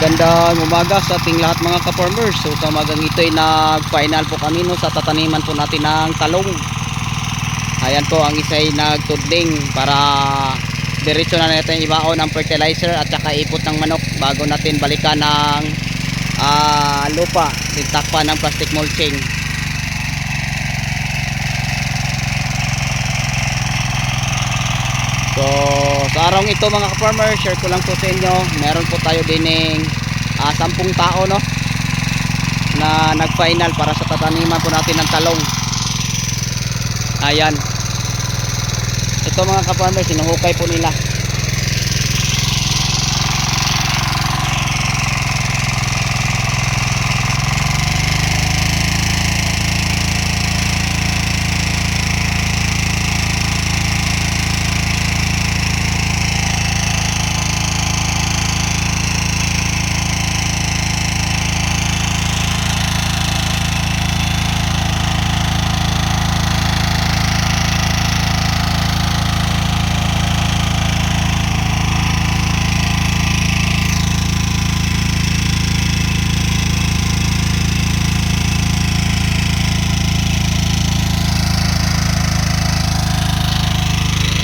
magandang umaga sa ating lahat mga ka-farmers. So sa umagang ito ay nag-final po kami no, sa tataniman po natin ng talong. Ayan po ang isa ay nagtudling para diretso na natin ibaon ang fertilizer at saka ipot ng manok bago natin balikan ng ah, lupa. Sintakpan ng plastic mulching. So, araw ito mga ka-farmer, share ko lang po sa inyo. Meron po tayo dining ah, 10 tao no na nag-final para sa tataniman po natin ng talong. Ayan. Ito mga ka-farmer, sinuhukay po nila.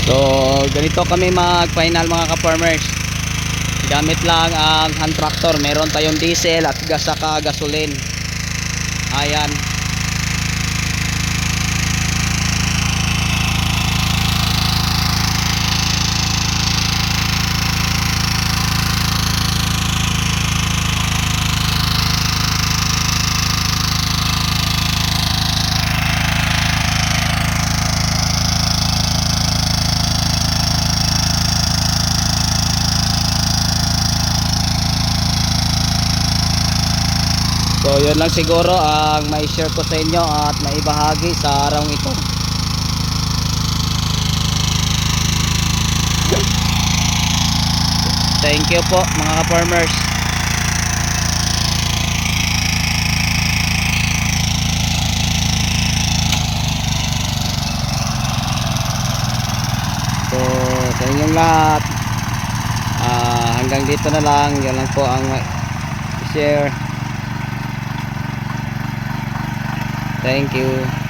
So, ganito kami mag-final mga ka-farmers. Gamit lang ang hand tractor. Meron tayong diesel at gas saka gasolin. Ayan. So, yun lang siguro ang may share ko sa inyo at maibahagi sa araw ito. Thank you po mga ka-farmers. Sa inyong lahat, ah, hanggang dito na lang. Yan lang po ang share. Thank you.